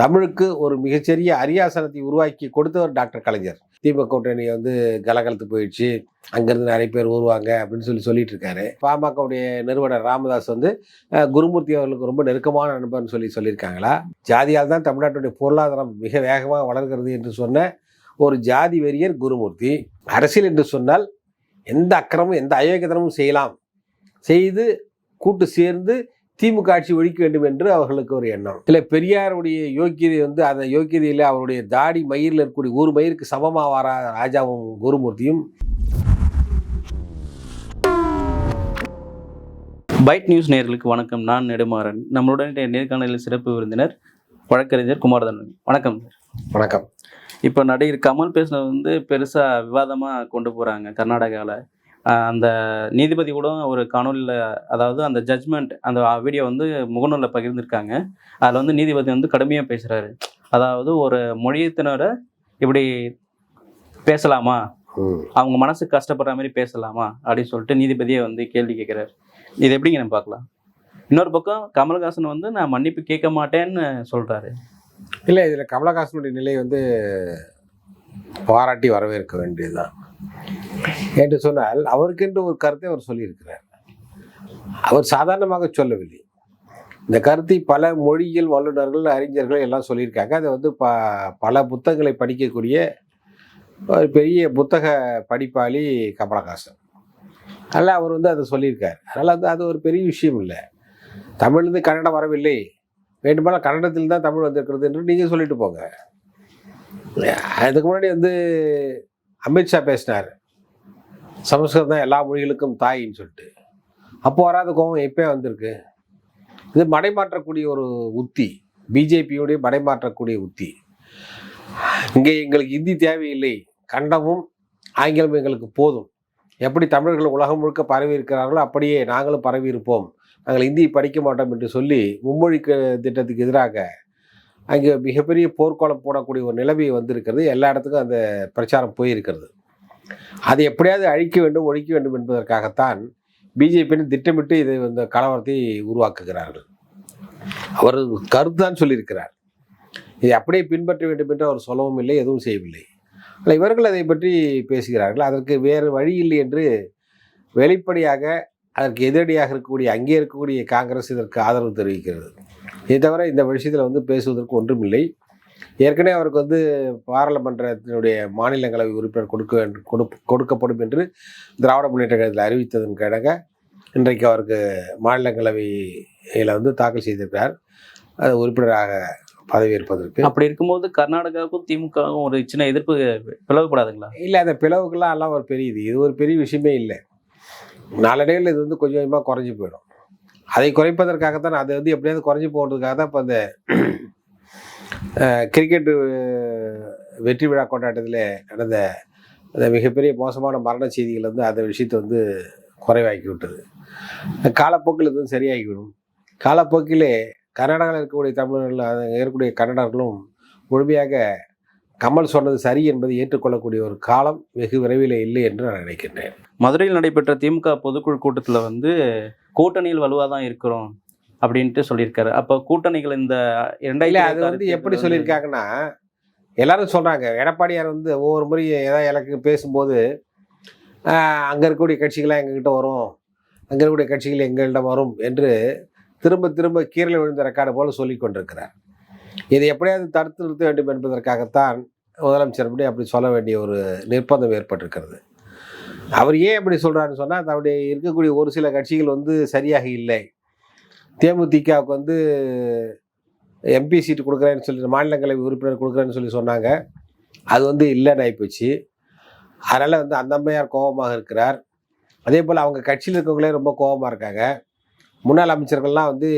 தமிழுக்கு ஒரு மிகச்சிறிய அரியாசனத்தை உருவாக்கி கொடுத்தவர் டாக்டர் கலைஞர். திமுக கூட்டணி வந்து கலகலத்து போயிடுச்சு. அங்கேருந்து நிறைய பேர் வருவாங்க அப்படின்னு சொல்லி சொல்லிட்டு இருக்காரு. பாமகவுடைய நிறுவனர் ராமதாஸ் வந்து குருமூர்த்தி அவர்களுக்கு ரொம்ப நெருக்கமான நண்பர்னு சொல்லி சொல்லியிருக்காங்களா? ஜாதியால் தான் தமிழ்நாட்டுடைய பொருளாதாரம் மிக வேகமாக வளர்கிறது என்று சொன்ன ஒரு ஜாதி வெறியர் குருமூர்த்தி அரசியல் என்று சொன்னால் எந்த அக்கிரமும் எந்த அயோக்கியத்தனமும் செய்யலாம். செய்து கூட்டு சேர்ந்து திமுக ஆட்சி ஒழிக்க வேண்டும் என்று அவர்களுக்கு ஒரு எண்ணம். இல்லை பெரியாருடைய யோக்கியதை வந்து அந்த யோக்கியதையில் அவருடைய தாடி மயிரில் இருக்கக்கூடிய ஒரு மயிருக்கு சமமாக வர ராஜாவும் குருமூர்த்தியும்? பைட் நியூஸ் நேயர்களுக்கு வணக்கம். நான் நெடுமாறன். நம்மளுடன் நேர்காணலில் சிறப்பு விருந்தினர் வழக்கறிஞர் குமாரதன் வணக்கம். வணக்கம். இப்போ நடிகர் கமல் பேசுனது வந்து பெருசாக விவாதமாக கொண்டு போகிறாங்க கர்நாடகாவில் அந்த நீதிபதி கூட ஒரு காணொலியில் அதாவது அந்த ஜட்ஜ்மெண்ட் அந்த வீடியோ வந்து முகநூலில் பகிர்ந்திருக்காங்க. அதில் வந்து நீதிபதி வந்து கடுமையாக பேசுகிறாரு அதாவது ஒரு மொழியினரை இப்படி பேசலாமா. அவங்க மனசு கஷ்டப்படுற மாதிரி பேசலாமா? அப்படின்னு சொல்லிட்டு நீதிபதியே வந்து கேள்வி கேட்குறாரு. இது எப்படிங்க நம்ம பார்க்கலாம்? இன்னொரு பக்கம் கமல்ஹாசன் வந்து நான் மன்னிப்பு கேட்க மாட்டேன்னு சொல்றாரு. இல்லை இதில் கமலஹாசனுடைய நிலை வந்து பாராட்டி வரவேற்க வேண்டியதுதான். என்று சொன்னால் அவருக்கென்று ஒரு கருத்தை அவர் சொல்லியிருக்கிறார். அவர் சாதாரணமாக சொல்லவில்லை. இந்த கருத்தை பல மொழியியல் வல்லுநர்கள் அறிஞர்கள் எல்லாம் சொல்லியிருக்காங்க. அதை வந்து ப பல புத்தகங்களை படிக்கக்கூடிய ஒரு பெரிய புத்தக படிப்பாளி கமலஹாசன். அதனால் அவர் வந்து அதை சொல்லியிருக்கார். அதனால் வந்து அது ஒரு பெரிய விஷயம் இல்லை. தமிழ்லேருந்து கன்னடம் வரவில்லை. வேண்டுமானால் கன்னடத்தில் தான் தமிழ் வந்திருக்கிறது என்று நீங்கள் சொல்லிட்டு போங்க. அதுக்கு முன்னாடி வந்து அமித்ஷா பேசினார். சமஸ்கிருதம் தான் எல்லா மொழிகளுக்கும் தாயின்னு சொல்லிட்டு. அப்போ வராத கோபம் எப்போ வந்திருக்கு? இது மடைமாற்றக்கூடிய ஒரு உத்தி. பிஜேபியுடைய மடைமாற்றக்கூடிய உத்தி. இங்கே எங்களுக்கு ஹிந்தி தேவையில்லை. கண்டமும் ஆங்கிலம் எங்களுக்கு போதும். எப்படி தமிழர்கள் உலகம் முழுக்க பரவி இருக்கிறார்களோ அப்படியே நாங்களும் பரவி இருப்போம். நாங்கள் இந்தியை படிக்க மாட்டோம் என்று சொல்லி மும்மொழி திட்டத்துக்கு எதிராக அங்கே மிகப்பெரிய போர்க்கோளம் போடக்கூடிய ஒரு நிலைமை வந்திருக்கிறது. எல்லா இடத்துக்கும் அந்த பிரச்சாரம் போயிருக்கிறது. அது எப்படியாவது அழிக்க வேண்டும் ஒழிக்க வேண்டும் என்பதற்காகத்தான் பிஜேபியின் திட்டமிட்டு இதை இந்த கலவரத்தை உருவாக்குகிறார்கள். அவர் கருத்துதான் சொல்லியிருக்கிறார். இதை அப்படியே பின்பற்ற வேண்டும் என்று அவர் சொல்லவும் இல்லை எதுவும் செய்யவில்லை. ஆனால் இவர்கள் அதை பற்றி பேசுகிறார்கள். அதற்கு வேறு வழி இல்லை என்று வெளிப்படையாக அதற்கு எதிரடியாக இருக்கக்கூடிய அங்கே இருக்கக்கூடிய காங்கிரஸ் இதற்கு ஆதரவு தெரிவிக்கிறது. இதை தவிர இந்த விஷயத்தில் வந்து பேசுவதற்கு ஒன்றுமில்லை. ஏற்கனவே அவருக்கு வந்து பாராளுமன்றத்தினுடைய மாநிலங்களவை உறுப்பினர் கொடுக்க கொடு- கொடுக்கப்படும் என்று திராவிட முன்னேற்ற கழகத்தில் அறிவித்ததன் கிழங்க இன்றைக்கு அவருக்கு மாநிலங்களவையில் வந்து தாக்கல் செய்திருக்கிறார். அது உறுப்பினராக பதவியேற்பதற்கு. அப்படி இருக்கும்போது கர்நாடகாவுக்கும் திமுகவும் ஒரு சின்ன எதிர்ப்பு பிளவுபடாதுங்களா? இல்லை அந்த பிளவுக்கெல்லாம் எல்லாம் ஒரு பெரிய இது. இது ஒரு பெரிய விஷயமே இல்லை. நாளடைவில் இது வந்து கொஞ்சம் கொஞ்சமாக குறைஞ்சி போயிடும். அதை குறைப்பதற்காகத்தான் அது வந்து எப்படியாவது குறைஞ்சி போகிறதுக்காக தான் இப்போ அந்த கிரிக்கெட் வெற்றி விழா கொண்டாட்டத்தில் நடந்த அந்த மிகப்பெரிய மோசமான மரண செய்திகள் வந்து அந்த விஷயத்தை வந்து குறைவாக்கி விட்டது. காலப்போக்கில் இது சரியாகிவிடும் காலப்போக்கிலே கர்நாடகாவில் இருக்கக்கூடிய தமிழர்கள் இருக்கக்கூடிய கன்னடர்களும் முழுமையாக கமல் சொன்னது சரி என்பதை ஏற்றுக்கொள்ளக்கூடிய ஒரு காலம் வெகு விரைவில் இல்லை என்று நான் நினைக்கின்றேன். மதுரையில் நடைபெற்ற திமுக பொதுக்குழு கூட்டத்தில் வந்து கூட்டணியில் வலுவாக தான் இருக்கிறோம் அப்படின்ட்டு சொல்லியிருக்காரு. அப்போ கூட்டணிகள் இந்த இல்லை அது வந்து எப்படி சொல்லியிருக்காங்கன்னா எல்லாரும் சொல்கிறாங்க எடப்பாடியார் வந்து ஒவ்வொரு முறை ஏதாவது எனக்கு பேசும்போது அங்கே இருக்கக்கூடிய கட்சிகள்லாம் எங்ககிட்ட வரும் அங்கே இருக்கக்கூடிய கட்சிகள் எங்களிடம் வரும் என்று திரும்ப திரும்ப கீரல் விழுந்த ரெக்கார்டு போல சொல்லி கொண்டிருக்கிறார் இதை எப்படியாவது தடுத்து நிறுத்த வேண்டும் என்பதற்காகத்தான் முதலமைச்சர் அப்படி அப்படி சொல்ல வேண்டிய ஒரு நிர்பந்தம் ஏற்பட்டிருக்கிறது. அவர் ஏன் அப்படி சொல்கிறாருன்னு சொன்னால் தன்னுடைய இருக்கக்கூடிய ஒரு சில கட்சிகள் வந்து சரியாக இல்லை. தேமுதிகவுக்கு வந்து எம்பி சீட்டு கொடுக்குறேன்னு சொல்லி மாநிலங்களவை உறுப்பினர் கொடுக்குறேன்னு சொல்லி சொன்னாங்க. அது வந்து இல்லைன்னு ஆகிப்போச்சு அதனால் வந்து அந்த அம்மையார் கோபமாக இருக்கிறார். அதே போல் அவங்க கட்சியில் இருக்கவங்களே ரொம்ப கோபமாக இருக்காங்க. முன்னாள் அமைச்சர்கள்லாம் வந்து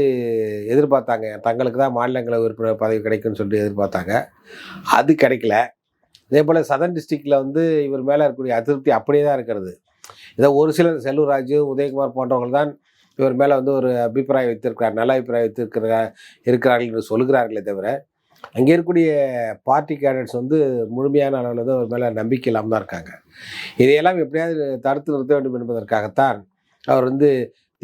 எதிர்பார்த்தாங்க. தங்களுக்கு தான் மாநிலங்களை உறுப்பினர் பதவி கிடைக்கும்னு சொல்லிட்டு எதிர்பார்த்தாங்க. அது கிடைக்கல. அதே போல் சதன் டிஸ்ட்ரிக்டில் வந்து இவர் மேலே இருக்கக்கூடிய அதிருப்தி அப்படியே தான் இருக்கிறது. இதை ஒரு சிலர் செல்லூர் ராஜு உதயகுமார் போன்றவர்கள் தான் இவர் மேலே வந்து ஒரு அபிப்பிராயம் வைத்திருக்கிறார் நல்ல அபிப்பிராயம் வைத்திருக்கிறார் இருக்கிறார்கள் என்று சொல்கிறார்களே தவிர அங்கே இருக்கக்கூடிய பார்ட்டி கேடட்ஸ் வந்து முழுமையான அளவில் வந்து அவர் மேலே நம்பிக்கை இல்லாமல் தான் இருக்காங்க. இதையெல்லாம் எப்படியாவது தடுத்து நிறுத்த வேண்டும் என்பதற்காகத்தான் அவர் வந்து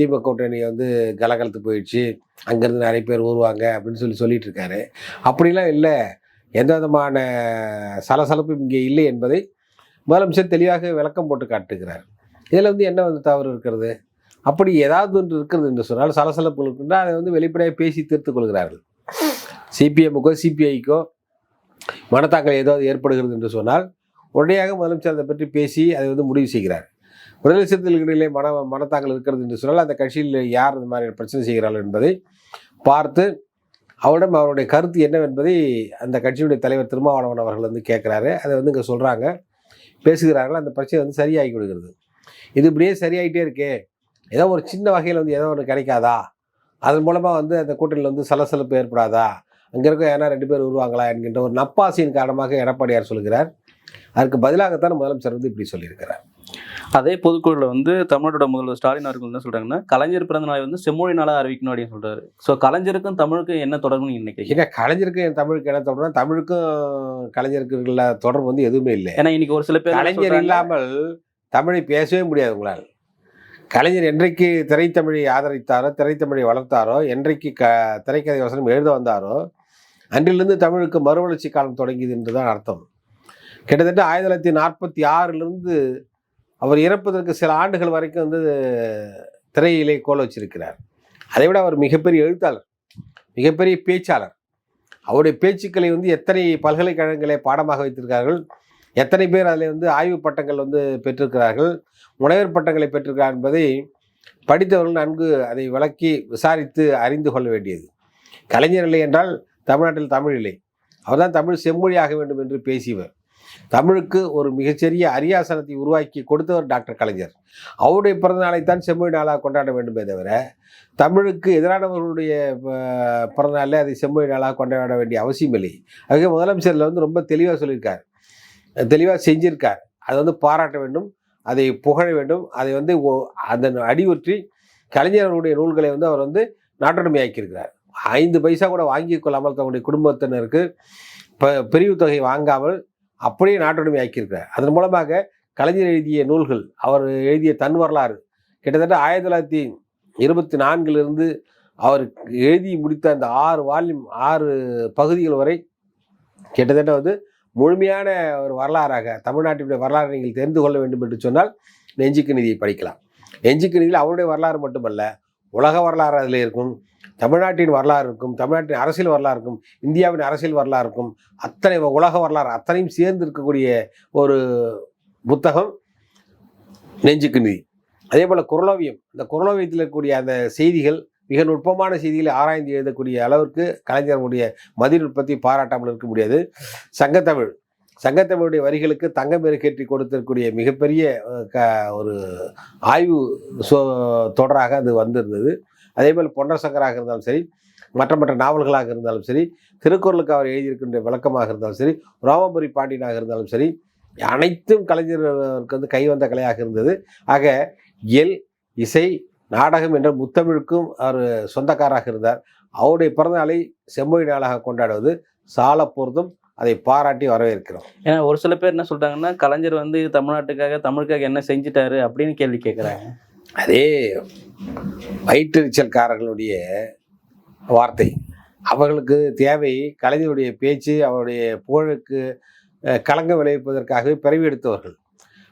திமுக கூட்டணி வந்து கலகலத்து போயிடுச்சு. அங்கேருந்து நிறைய பேர் வருவாங்க அப்படின்னு சொல்லி சொல்லிட்டு இருக்காரு அப்படிலாம் இல்லை. எந்த விதமான சலசலப்பும் இங்கே இல்லை என்பதை முதலமைச்சர் தெளிவாக விளக்கம் போட்டு காட்டுகிறார். இதில் வந்து என்ன வந்து தவறு இருக்கிறது? அப்படி ஏதாவது ஒன்று இருக்கிறது என்று சொன்னால் சலசலப்பு இருக்குன்றால் அதை வந்து வெளிப்படையாக பேசி தீர்த்துக் கொள்கிறார்கள். சிபிஎம்முக்கோ சிபிஐக்கோ மனத்தாக்கல் ஏதாவது ஏற்படுகிறது என்று சொன்னால் உடனடியாக முதலமைச்சர் அதை பற்றி பேசி அதை வந்து முடிவு செய்கிறார். விடுதலை மன மனத்தாக்கல் இருக்கிறது என்று சொன்னால் அந்த கட்சியில் யார் இந்த மாதிரி பிரச்சனை செய்கிறார்கள் என்பதை பார்த்து அவரிடம் அவருடைய கருத்து என்னவென்பதை அந்த கட்சியுடைய தலைவர் திருமாவளவன் அவர்கள் வந்து கேட்குறாரு. அதை வந்து இங்கே சொல்கிறாங்க பேசுகிறார்கள். அந்த பிரச்சனை வந்து சரியாகி விடுகிறது. இது இப்படியே சரியாயிட்டே இருக்கே. ஏதோ ஒரு சின்ன வகையில் வந்து ஏதோ ஒன்று கிடைக்காதா? அதன் மூலமாக வந்து அந்த கூட்டணியில் வந்து சலசலப்பு ஏற்படாதா? அங்கே இருக்க ஏன்னா ரெண்டு பேர் வருவாங்களா என்கின்ற ஒரு நப்பாசியின் காரணமாக எடப்பாடியார் சொல்கிறார். அதற்கு பதிலாகத்தான் முதலமைச்சர் வந்து இப்படி சொல்லியிருக்கிறார். அதே பொதுக்குழுல வந்து தமிழ்நாட்டோட முதல்வர் ஸ்டாலின் அவர்கள் என்ன சொல்றாங்கன்னா கலைஞர் பிறந்த நாளை வந்து செம்மொழி நாளா அறிவிக்கணும் அப்படின்னு சொல்றாரு. ஸோ கலைஞருக்கும் தமிழுக்கும் என்ன தொடர்புன்னு நினைக்கிறீங்க? ஏன்னா கலைஞருக்கு என் தமிழுக்கு என்ன தொடர்புனா தமிழுக்கும் கலைஞருக்கு உள்ள தொடர்பு வந்து எதுவுமே இல்லை. ஏன்னா இன்னைக்கு ஒரு சில பேர் கலைஞர் இல்லாமல் தமிழை பேசவே முடியாது உங்களால். கலைஞர் என்றைக்கு திரைத்தமிழை ஆதரித்தாரோ திரைத்தமிழை வளர்த்தாரோ என்றைக்கு க திரைக்கதை வசனம் எழுத வந்தாரோ அன்றிலிருந்து தமிழுக்கு மறுவளர்ச்சி காலம் தொடங்கியது என்றுதான் அர்த்தம். கிட்டத்தட்ட ஆயிரத்தி தொள்ளாயிரத்தி நாற்பத்தி ஆறிலிருந்து அவர் இறப்பதற்கு சில ஆண்டுகள் வரைக்கும் வந்து திரையிலே கோல வச்சிருக்கிறார். அதை விட அவர் மிகப்பெரிய எழுத்தாளர் மிகப்பெரிய பேச்சாளர். அவருடைய பேச்சுக்களை வந்து எத்தனை பல்கலைக்கழகங்களை பாடமாக வைத்திருக்கிறார்கள் எத்தனை பேர் அதில் வந்து ஆய்வு பட்டங்கள் வந்து பெற்றிருக்கிறார்கள் முனைவர் பட்டங்களை பெற்றிருக்கிறார் என்பதை படித்தவர்கள் நன்கு அதை விளக்கி விசாரித்து அறிந்து கொள்ள வேண்டியது. கலைஞர் இல்லை என்றால் தமிழ்நாட்டில் தமிழ் இல்லை. அவர்தான் தமிழ் செம்மொழியாக வேண்டும் என்று பேசியவர். தமிழுக்கு ஒரு மிகச்சிறிய அரியாசனத்தை உருவாக்கி கொடுத்தவர் டாக்டர் கலைஞர். அவருடைய பிறந்த நாளைத்தான் செம்மொழி நாளாக கொண்டாட வேண்டுமே தவிர தமிழுக்கு எதிரானவர்களுடைய அஹ், பிறந்த நாளில் அதை செம்மொழி நாளாக கொண்டாட வேண்டிய அவசியம் இல்லை. அதுக்கு முதலமைச்சரில் வந்து ரொம்ப தெளிவாக சொல்லியிருக்கார். தெளிவாக செஞ்சிருக்கார். அதை வந்து பாராட்ட வேண்டும் அதை புகழ வேண்டும் அதை வந்து அதன் அடிவற்றி கலைஞர்களுடைய நூல்களை வந்து அவர் வந்து நாட்டுடைமையாக்கியிருக்கிறார். ஐந்து பைசா கூட வாங்கி கொள்ளாமல் தன்னுடைய குடும்பத்தினருக்கு ப பிரிவு தொகை வாங்காமல் அப்படியே நாட்டுடைமையாக்கியிருக்கிறார் அதன் மூலமாக கலைஞர் எழுதிய நூல்கள் அவர் எழுதிய தன் வரலாறு கிட்டத்தட்ட ஆயிரத்தி தொள்ளாயிரத்தி இருபத்தி நான்கிலிருந்து அவர் எழுதி முடித்த அந்த ஆறு வால்யூம் ஆறு பகுதிகள் வரை கிட்டத்தட்ட வந்து முழுமையான ஒரு வரலாறாக தமிழ்நாட்டினுடைய வரலாறு நீங்கள் தெரிந்து கொள்ள வேண்டும் என்று சொன்னால் நெஞ்சுக்கு நிதியை படிக்கலாம். நெஞ்சுக்கு நிதியில் அவருடைய வரலாறு மட்டுமல்ல உலக வரலாறு அதில் இருக்கும். தமிழ்நாட்டின் வரலாறு இருக்கும் தமிழ்நாட்டின் அரசியல் வரலாறு இருக்கும் இந்தியாவின் அரசியல் வரலாறு இருக்கும் அத்தனை உலக வரலாறு அத்தனையும் சேர்ந்து இருக்கக்கூடிய ஒரு புத்தகம் நெஞ்சுக்கு நிதி. அதே போல் குரலோவியம் இந்த குரலோவியத்தில் இருக்கக்கூடிய அந்த செய்திகள் மிக நுட்பமான செய்திகளை ஆராய்ந்து எழுதக்கூடிய அளவிற்கு கலைஞர்களுடைய மதிநுட்பத்தை பாராட்டாமல் இருக்க முடியாது. சங்கத்தமிழ் சங்கத்தமிழுடைய வரிகளுக்கு தங்கம் பெருக்கேற்றி கொடுத்திருக்கக்கூடிய மிகப்பெரிய க ஒரு ஆய்வு சோ தொடராக அது வந்திருந்தது. அதே போல் பொன்னர் சங்கராக இருந்தாலும் சரி மற்ற மற்ற நாவல்களாக இருந்தாலும் சரி திருக்குறளுக்கு அவர் எழுதியிருக்கின்ற விளக்கமாக இருந்தாலும் சரி ரோமபுரி பாண்டியனாக இருந்தாலும் சரி அனைத்தும் கலைஞர்களுக்கு வந்து கைவந்த கலையாக இருந்தது. ஆக எல் இசை நாடகம் என்ற முத்தமிழுக்கும் அவர் சொந்தக்காராக இருந்தார். அவருடைய பிறந்தநாளை செம்மொழி நாளாக கொண்டாடுவது சால பொருந்தும். அதை பாராட்டி வரவேற்கிறோம். ஏன்னா ஒரு சில பேர் என்ன சொல்கிறாங்கன்னா கலைஞர் வந்து தமிழ்நாட்டுக்காக தமிழுக்காக என்ன செஞ்சிட்டாரு அப்படின்னு கேள்வி கேட்குறாங்க. அதே வயிற்றெரிச்சல்காரர்களுடைய வார்த்தை. அவர்களுக்கு தேவை கலைஞருடைய பேச்சு அவருடைய புகழுக்கு களங்கம் விளைவிப்பதற்காகவே பிறவி எடுத்தவர்கள்.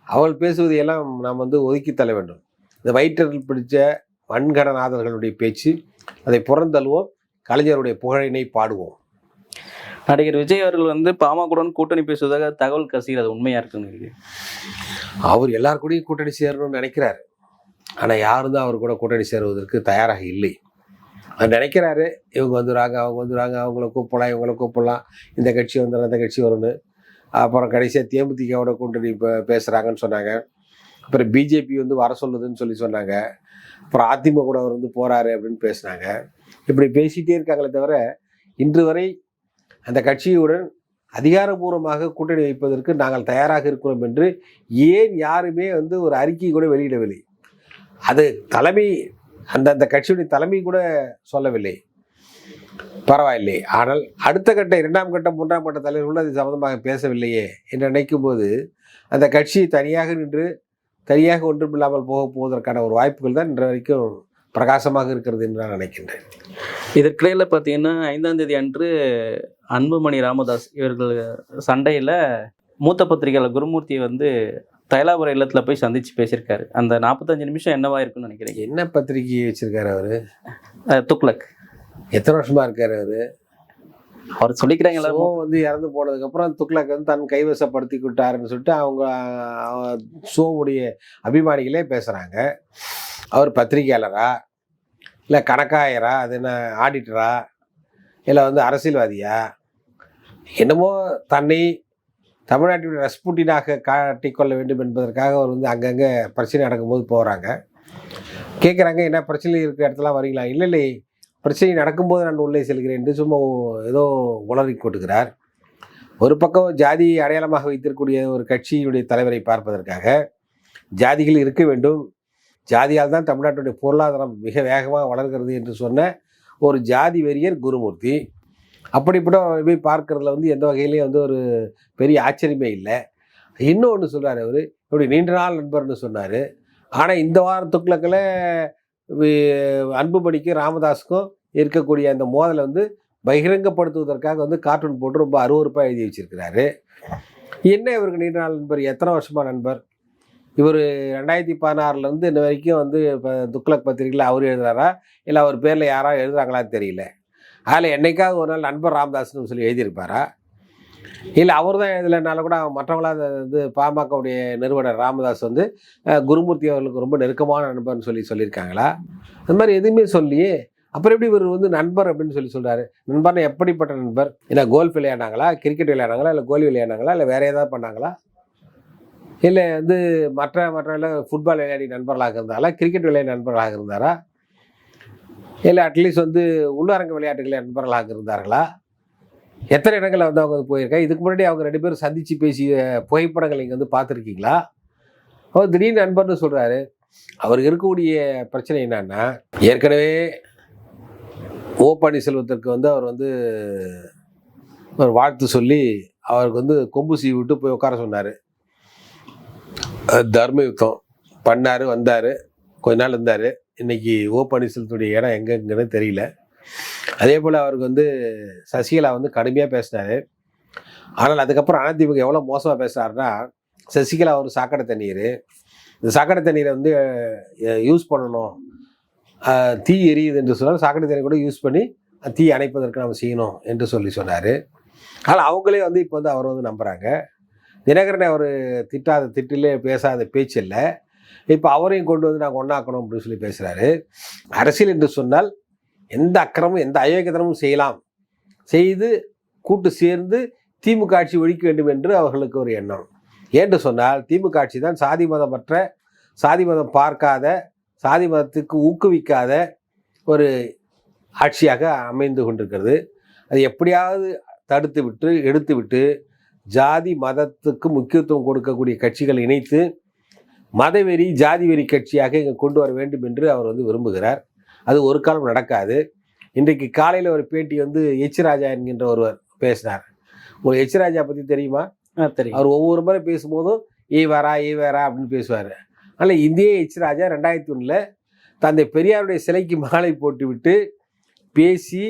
அவர்கள் பேசுவதை எல்லாம் நாம் வந்து ஒதுக்கி தள்ள வேண்டும். இந்த வயிற்றில் பிடிச்ச வன்கடநாதர்களுடைய பேச்சு அதை புறந்தள்ளுவோம் கலைஞருடைய புகழினை பாடுவோம். நடிகர் விஜய் அவர்கள் வந்து பாமகவுடன் கூட்டணி பேசுவதாக தகவல் கசிகிறது அது உண்மையா இருக்குன்னு அவர் எல்லார் கூடயும் கூட்டணி சேரணும்னு நினைக்கிறார். ஆனால் யாரும் தான் அவர் கூட கூட்டணி சேருவதற்கு தயாராக இல்லை. அவர் நினைக்கிறாரு இவங்க வந்துடுறாங்க அவங்க வந்துடுறாங்க அவங்கள கூப்பிடலாம் இவங்கள கூப்பிடலாம் இந்த கட்சி வந்துடும் அந்த கட்சி வரும்னு. அப்புறம் கடைசியாக தேமுதிகவோட கூட்டணி இப்போ பேசுகிறாங்கன்னு சொன்னாங்க. அப்புறம் பிஜேபி வந்து வர சொல்லுதுன்னு சொல்லி சொன்னாங்க. அப்புறம் அதிமுக கூட அவர் வந்து போகிறாரு அப்படின்னு பேசுனாங்க. இப்படி பேசிகிட்டே இருக்காங்களே தவிர இன்று வரை அந்த கட்சியுடன் அதிகாரபூர்வமாக கூட்டணி வைப்பதற்கு நாங்கள் தயாராக இருக்கிறோம் என்று ஏன் யாருமே வந்து ஒரு அறிக்கை கூட வெளியிடவில்லை. அது தலைமை அந்தந்த கட்சியுடைய தலைமை கூட சொல்லவில்லை. பரவாயில்லை. ஆனால் அடுத்த கட்ட இரண்டாம் கட்ட மூன்றாம் கட்ட தலைவர்கள் அது சம்மந்தமாக பேசவில்லையே என்று நினைக்கும் போது அந்த கட்சி தனியாக நின்று தனியாக ஒன்றுமில்லாமல் போக போவதற்கான ஒரு வாய்ப்புகள் தான் இன்று வரைக்கும் பிரகாசமாக இருக்கிறது என்று நான் நினைக்கின்றேன். இதற்கிடையில் பார்த்தீங்கன்னா ஐந்தாம் தேதி அன்று அன்புமணி ராமதாஸ் இவர்கள் சண்டையில் மூத்த பத்திரிகையாளர் குருமூர்த்தி வந்து தைலாபுர இல்லத்தில் போய் சந்திச்சு பேசியிருக்காரு. அந்த நாற்பத்தஞ்சு நிமிஷம் என்னவா இருக்குன்னு நினைக்கிறீங்க? என்ன பத்திரிகை வச்சிருக்காரு அவரு? துக்ளக். எத்தனை வருஷமா இருக்காரு அவரு? அவர் சொல்லிக்கிறாங்களா ஷோ வந்து இறந்து போனதுக்கு அப்புறம் துக்ளக் வந்து தன் கைவசப்படுத்தி விட்டாருன்னு சொல்லிட்டு அவங்க ஷோவுடைய அபிமானிகளே பேசுறாங்க. அவர் பத்திரிகையாளரா? இல்லை கணக்காயரா? அது என்ன ஆடிட்டரா? இல்லை வந்து அரசியல்வாதியா? என்னமோ தன்னை தமிழ்நாட்டினுடைய ரஸ்புட்டினாக காட்டிக்கொள்ள வேண்டும் என்பதற்காக அவர் வந்து அங்கங்கே பிரச்சனை நடக்கும்போது போகிறாங்க கேட்குறாங்க என்ன பிரச்சனை இருக்கிற இடத்துல வரீங்களா? இல்லை இல்லை பிரச்சனை நடக்கும்போது நான் உள்ளே செல்கிறேன் என்று சும்மா ஏதோ உளறி கொட்டுகிறார் ஒரு பக்கம் ஜாதி அடையாளமாக வைத்திருக்கக்கூடிய ஒரு கட்சியினுடைய தலைவரை பார்ப்பதற்காக ஜாதிகள் இருக்க வேண்டும். ஜாதியால் தான் தமிழ்நாட்டுடைய பொருளாதாரம் மிக வேகமாக வளர்கிறது என்று சொன்ன ஒரு ஜாதி வெறியர் குருமூர்த்தி. அப்படிப்பட்ட போய் பார்க்கறதுல வந்து எந்த வகையிலையும் வந்து ஒரு பெரிய ஆச்சரியமே இல்லை. இன்னொன்று சொல்கிறார் அவர். இப்படி நீண்ட நாள் நண்பர்னு சொன்னார். ஆனால் இந்த வாரத்துக்குள்ளக்கில் அன்புமணிக்கும் ராமதாஸுக்கும் இருக்கக்கூடிய அந்த மோதலை வந்து பகிரங்கப்படுத்துவதற்காக வந்து கார்ட்டூன் போட்டு ரொம்ப அருவருப்பாக எழுதி வச்சிருக்கிறாரு. என்ன இவருக்கு நீண்ட நாள் நண்பர்? எத்தனை வருஷமா நண்பர்? இவர் ரெண்டாயிரத்தி பதினாறுலேருந்து இன்ன வரைக்கும் வந்து இப்போ துக்ளக் பத்திரிகையில் அவர் எழுதுறாரா? இல்லை அவர் பேரில் யாராவது எழுதுறாங்களான்னு தெரியல. அதில் என்னைக்காவது ஒரு நாள் நண்பர் ராமதாஸ்னு சொல்லி எழுதியிருப்பாரா? இல்லை அவர் தான் எழுதலைனாலும் கூட மற்றவங்களா வந்து பாமகவுடைய நிறுவனர் ராமதாஸ் வந்து குருமூர்த்தி அவர்களுக்கு ரொம்ப நெருக்கமான நண்பர்னு சொல்லி சொல்லியிருக்காங்களா? அந்த மாதிரி எதுவுமே சொல்லியே அப்புறம் எப்படி இவர் வந்து நண்பர் அப்படின்னு சொல்லி சொல்கிறாரு நண்பர்னா எப்படிப்பட்ட நண்பர்? இல்லை கோல்ஃப் விளையாடினாங்களா? கிரிக்கெட் விளையாடினாங்களா? இல்லை கோலி விளையாடினாங்களா? இல்லை வேற ஏதாவது பண்ணாங்களா? இல்லை வந்து மற்ற மற்ற ஃபுட்பால் விளையாடி நண்பர்களாக இருந்தாரா? கிரிக்கெட் விளையாடி நண்பர்களாக இருந்தாரா? இல்லை அட்லீஸ்ட் வந்து உள்ளரங்க விளையாட்டுகளில் நண்பர்களாக இருந்தார்களா? எத்தனை இடங்களில் வந்து அவங்க போயிருக்கா? இதுக்கு முன்னாடி அவங்க ரெண்டு பேரும் சந்தித்து பேசிய புகைப்படங்கள் இங்கே வந்து பார்த்துருக்கீங்களா? அவர் திடீர்னு நண்பர்னு சொல்கிறாரு அவருக்கு இருக்கக்கூடிய பிரச்சனை என்னன்னா ஏற்கனவே ஓ பன்னீர்செல்வத்திற்கு வந்து அவர் வந்து ஒரு வாழ்த்து சொல்லி அவருக்கு வந்து கொம்பு சீவி விட்டு போய் உட்கார சொன்னார். தர்ம யுத்தம் பண்ணார் வந்தார். கொஞ்ச நாள் இருந்தார். இன்னைக்கு ஓ பன்னீர்செல்வத்துடைய இடம் எங்கங்கிறது தெரியல. அதே போல் அவருக்கு வந்து சசிகலா வந்து கடுமையாக பேசினார். ஆனால் அதுக்கப்புறம் அனந்திமுக எவ்வளோ மோசமாக பேசுனாருன்னா சசிகலா ஒரு சாக்கடை தண்ணீர். இந்த சாக்கடை தண்ணீரை வந்து யூஸ் பண்ணணும். தீ எரியுது என்று சொன்னால் சாக்கடை தண்ணி கூட யூஸ் பண்ணி தீ அணைப்பதற்கு நம்ம செய்யணும் என்று சொல்லி சொன்னார். ஆனால் அவங்களே வந்து இப்போ வந்து அவர் வந்து நம்புகிறாங்க தினகரனை அவர் திட்டாத திட்டிலே பேசாத பேச்சு இல்லை. இப்போ அவரையும் கொண்டு வந்து நாங்கள் ஒன்றாக்கணும் அப்படின்னு சொல்லி பேசுகிறாரு அரசியல் என்று சொன்னால் எந்த அக்கிரமும் எந்த அயோக்கியத்தனமும் செய்யலாம். செய்து கூட்டு சேர்ந்து திமுக ஆட்சி ஒழிக்க வேண்டும் என்று அவர்களுக்கு ஒரு எண்ணம். ஏன்று சொன்னால் திமுக ஆட்சி தான் சாதி மதமற்ற சாதி மதம் பார்க்காத சாதி மதத்துக்கு ஊக்குவிக்காத ஒரு ஆட்சியாக அமைந்து கொண்டிருக்கிறது. அது எப்படியாவது தடுத்து விட்டு எடுத்து விட்டு ஜாதி மதத்துக்கு முக்கியத்துவம் கொடுக்கக்கூடிய கட்சிகள் இணைத்து மதவெறி ஜாதி வெறி கட்சியாக இங்கே கொண்டு வர வேண்டும் என்று அவர் வந்து விரும்புகிறார். அது ஒரு காலம் நடக்காது. இன்றைக்கு காலையில் ஒரு பேட்டி வந்து எச் ராஜா என்கின்ற ஒருவர் பேசினார். உங்களுக்கு எச் ராஜா பற்றி தெரியுமா? தெரியும். அவர் ஒவ்வொரு முறை பேசும்போதும் ஈ வரா ஈ வரா அப்படின்னு பேசுவார். அதனால் இந்திய எச் ராஜா ரெண்டாயிரத்தி ஒன்றில் தந்தை பெரியாருடைய சிலைக்கு மாலை போட்டுவிட்டு பேசி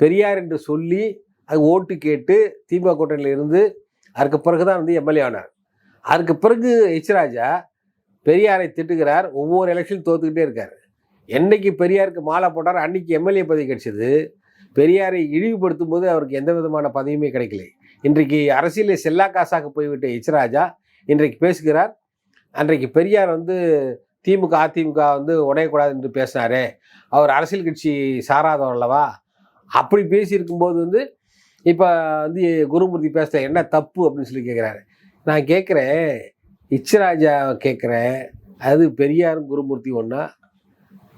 பெரியார் என்று சொல்லி அது ஓட்டு கேட்டு திமுக கூட்டணியில் இருந்து அதுக்கு பிறகு தான் வந்து எம்எல்ஏ ஆனார். அதுக்கு பிறகு எச் ராஜா பெரியாரை திட்டுகிறார் ஒவ்வொரு எலெக்ஷன் தோத்துக்கிட்டே இருக்கார். என்னைக்கு பெரியாருக்கு மாலை போட்டார் அன்னைக்கு எம்எல்ஏ பதவி கிடைச்சது. பெரியாரை இழிவுபடுத்தும் போது அவருக்கு எந்த விதமான பதவியுமே கிடைக்கல. இன்றைக்கு அரசியலில் செல்லா காசாக போய்விட்ட எச்ராஜா இன்றைக்கு பேசுகிறார். அன்றைக்கு பெரியார் வந்து திமுக அதிமுக வந்து உடையக்கூடாது என்று பேசினாரே. அவர் அரசியல் கட்சி சாராதவர் அல்லவா? அப்படி பேசியிருக்கும்போது வந்து இப்போ வந்து குருமூர்த்தி பேசுகிற என்ன தப்பு அப்படின்னு சொல்லி கேட்குறாரு நான் கேட்குறேன் இச்சராஜா கேட்குறேன் அது பெரியாரும் குருமூர்த்தி ஒன்றா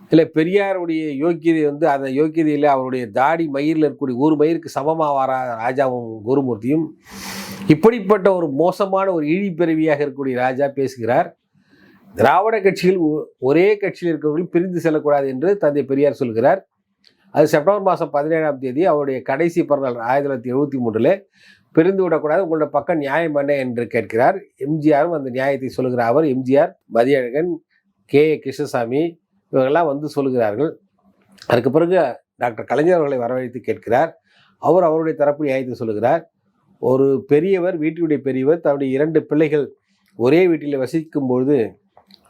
இல்லை பெரியாருடைய யோக்கியதை வந்து அந்த யோக்கியதையில் அவருடைய தாடி மயிரில் இருக்கக்கூடிய ஒரு மயிருக்கு சமமாக வர ராஜாவும் குருமூர்த்தியும்? இப்படிப்பட்ட ஒரு மோசமான ஒரு இழிப்பிறவியாக இருக்கக்கூடிய ராஜா பேசுகிறார். திராவிட கட்சிகள் ஒ- ஒரே கட்சியில் இருக்கிறவர்கள் பிரிந்து செல்லக்கூடாது என்று தந்தை பெரியார் சொல்கிறார். அது செப்டம்பர் மாதம் பதினேழாம் தேதி அவருடைய கடைசி பிறநாள் ஆயிரத்தி தொள்ளாயிரத்தி எழுபத்தி மூன்றில். பிரிந்து விடக்கூடாது. உங்களோட பக்கம் நியாயம் என்ன என்று கேட்கிறார். எம்ஜிஆரும் அந்த நியாயத்தை சொல்லுகிற அவர் எம்ஜிஆர் மதியழகன் கே. ஏ. கிருஷ்ணசாமி இவங்கெல்லாம் வந்து சொல்லுகிறார்கள். அதுக்கு பிறகு டாக்டர் கலைஞர் அவர்களை வரவழைத்து கேட்கிறார். அவர் அவருடைய தரப்பு நியாயத்தை சொல்லுகிறார். ஒரு பெரியவர் வீட்டினுடைய பெரியவர் தன்னுடைய இரண்டு பிள்ளைகள் ஒரே வீட்டில் வசிக்கும் பொழுது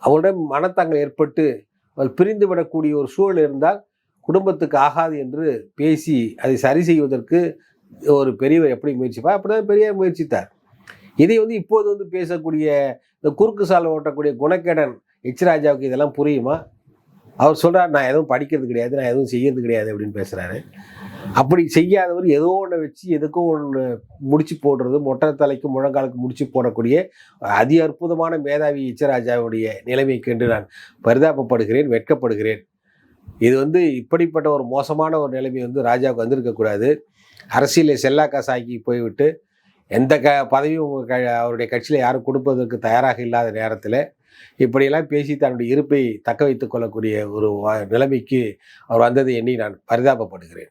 அவருடைய மனத்தாங்கள் ஏற்பட்டு அவள் பிரிந்து விடக்கூடிய ஒரு சூழல் இருந்தால் குடும்பத்துக்கு ஆகாது என்று பேசி அதை சரி செய்வதற்கு ஒரு பெரியவர் எப்படி முயற்சிப்பார்? அப்படிதான் பெரியார் முயற்சித்தார். இதை வந்து இப்போது வந்து பேசக்கூடிய இந்த குறுக்கு சாலை ஓட்டக்கூடிய குணக்கேடன் எச் ராஜாவுக்கு இதெல்லாம் புரியுமா? அவர் சொல்கிறார் நான் எதுவும் படிக்கிறது கிடையாது நான் எதுவும் செய்யறது கிடையாது அப்படின்னு பேசுகிறாரு அப்படி செய்யாதவர் ஏதோ ஒன்று வச்சு எதுக்கோ ஒன்று முடிச்சு போடுறது மொட்டை தலைக்கு முழங்காலுக்கு முடிச்சு போடக்கூடிய அதி அற்புதமான மேதாவி இச்சராஜாவுடைய நிலைமை கண்டு நான் பரிதாபப்படுகிறேன் வெட்கப்படுகிறேன். இது வந்து இப்படிப்பட்ட ஒரு மோசமான ஒரு நிலைமை வந்து ராஜாவுக்கு வந்திருக்கக்கூடாது. அரசியலில் செல்லாக்காசாக்கி போய்விட்டு எந்த க பதவியும் க அவருடைய கட்சியில் யாரும் கொடுப்பதற்கு தயாராக இல்லாத நேரத்தில் இப்படியெல்லாம் பேசி தன்னுடைய இருப்பை தக்க வைத்துக் கொள்ளக்கூடிய ஒரு நிலைமைக்கு அவர் வந்ததை எண்ணி நான் பரிதாபப்படுகிறேன்.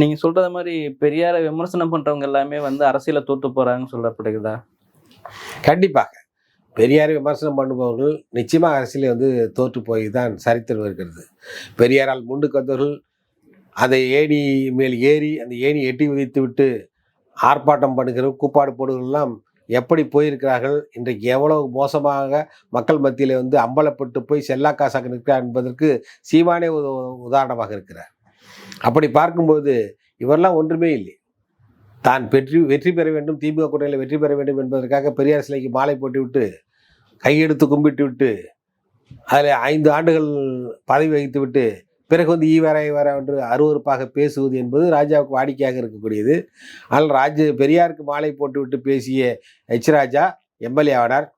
நீங்க சொல்றது மாதிரி பெரியாரை விமர்சனம் பண்றவங்க எல்லாமே வந்து அரசியல தோத்து போறாங்கன்னு சொல்லப்படுகிறதா? கண்டிப்பாக. பெரியாரை விமர்சனம் பண்ணுபவர்கள் நிச்சயமாக அரசியலில் வந்து தோற்று போய் தான் சரித்திரம் இருக்கிறது. பெரியாரால் முண்டுக்கு வந்தவர்கள் அந்த ஏணி மேல் ஏறி அந்த ஏணி எட்டி உதைத்து விட்டு ஆர்ப்பாட்டம் பண்ணுகிற கூப்பாடு போடுகிறவர்கள்லாம் எப்படி போயிருக்கிறார்கள்? இன்றைக்கு எவ்வளவு மோசமாக மக்கள் மத்தியில் வந்து அம்பலப்பட்டு போய் செல்லா காசாக நிற்கிறார் என்பதற்கு சீமானே ஒரு உதாரணமாக இருக்கிறார். அப்படி பார்க்கும்போது இவரெல்லாம் ஒன்றுமே இல்லை. தான் வெற்றி வெற்றி பெற வேண்டும் திமுக கூட்டணியில் வெற்றி பெற வேண்டும் என்பதற்காக பெரியார் சிலைக்கு மாலை போட்டுவிட்டு கையெடுத்து கும்பிட்டு விட்டு அதில் ஐந்து ஆண்டுகள் பதவி வகித்து விட்டு பிறகு வந்து ஈவர ஈவர என்று அருவருப்பாக பேசுவது என்பது ராஜாவுக்கு வாடிக்கையாக இருக்கக்கூடியது. ஆனால் ராஜ பெரியாருக்கு மாலை போட்டுவிட்டு பேசிய எச் ராஜா எம்எல்ஏ ஆனார்.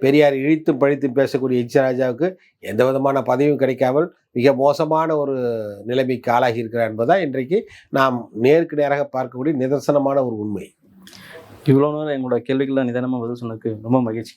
பெரியார் இழித்தும் பழித்தும் பேசக்கூடிய எச் ராஜாவுக்கு எந்த விதமான பதவியும் கிடைக்காமல் மிக மோசமான ஒரு நிலைமைக்கு ஆளாகி இருக்கிறார் என்பதுதான் இன்றைக்கு நாம் நேருக்கு நேராக பார்க்கக்கூடிய நிதர்சனமான ஒரு உண்மை. இவ்வளோ நேரம் எங்களோட கேள்விகள்லாம் நிதானமாக பதில் சொன்னதுக்கு ரொம்ப மகிழ்ச்சி.